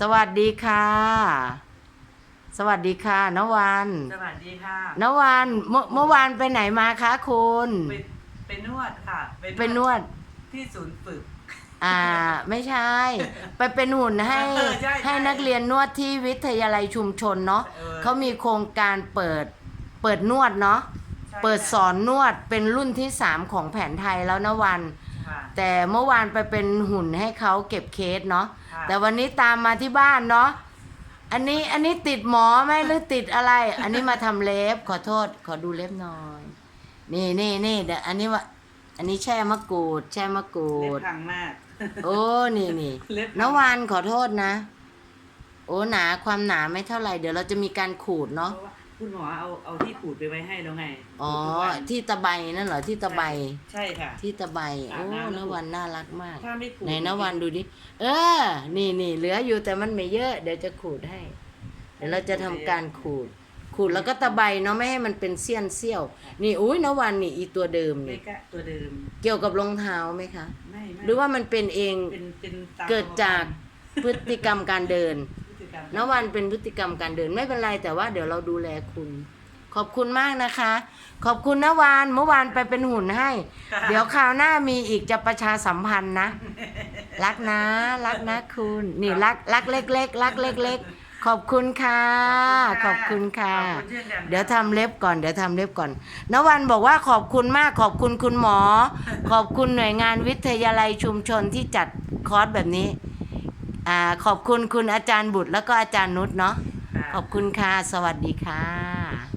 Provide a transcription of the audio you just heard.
สวัสดีค่ะ สวัสดีค่ะนวันสวัสดีค่ะนวันเมื่อเมื่อวานไปไหนมาคะคุณไปไปนวดค่ะไปนวดที่ศูนย์ฝึก อ่า ไม่ใช่ ไปเป็นหุ่นให้เออใช่ให้ใช่นักเรียนนวดที่วิทยาลัยชุมชนเนาะเออเขามีโครงการเปิดเปิดนวดเนาะใช่เปิดค่ะสอนนวดเป็นรุ่นที่สามของแผนไทยแล้วนะวัน ค่ะ แต่เมื่อวานไปเป็นหุ่นให้เขาเก็บเคสเนาะค่ะ แต่วันนี้ตามมาที่บ้านเนาะอันนี้อันนี้ติดหมอไหมหรือติดอะไร อันนี้มาทำเล็บขอโทษ ขอดูเล็บหน่อย นี่นี่นี่เดี๋ยวอันนี้ว่า อันนี้แช่มะกรูด แช่มะกรูเล็บด พังมาก โอ้นี่นี่เล็บ นวานขอโทษนะ โอ้หนาความหนาไม่เท่าไหร่เดี๋ยวเราจะมีการขูดเพเนาะราะว่า คุณหมอเอาเอาที่ขูดไปไว้ให้แล้วไงอ๋อ ขูดทุกวันที่ตะไบนั่นเหรอที่ตะไบใช่ค่ะ ที่ตะไบอาโอ้บน้ำแล้นววันน่ารักมาก ถ้าไม่ขูดไหนนวันดูดิ เออ นี่นี่เหลืออยู่แต่มันไม่เยอะ เดี๋ยวจะขูดให้ เดี๋ยวเราจะทำการขูด ขูดแล้วก็ตะไบเนาะไม่ให้มันเป็นเสี้ยนเสี้ยว นี่อุ้ยนวันนี่อีตัวเดิมไม่นี่ กะตัวเดิมเกี่ยวกับรองเท้าไหมคะ ไม่ไม่หรือว่ามันเป็นเองเป็นเป็นตมเกิดจากพฤติกรรมการเดินพฤติก รรมนวันเป็นพฤติกรรมการเดินไม่เป็นไรแต่ว่าเดี๋ยวเราดูแลคุณ ขอบคุณมากนะคะ ขอบคุณนวานเมื่อวานไปเป็นหุ่นให้ เดี๋ยวคราวหน้ามีอีกจะประชาสัมพันธ์นะ รักนะ รักนะคุณ นี่รักรักเล็ก ๆ รักเล็ก ๆขอบคุณค่ะ ขอบคุณค่ะขอบคุณเช่นกันเดี๋ยวทำเล็บก่อน เดี๋ยวทำเล็บก่อนนวันบอกว่าขอบคุณมาก ขอบคุณคุณหมอ ขอบคุณหน่วยงานวิทยาลัยชุมชนที่จัดคอร์สแบบนี้ อ่าขอบคุณคุณอาจารย์บุตรแล้วก็อาจารย์นุชเนาะค่ะขอบคุณค่ะ สวัสดีค่ะ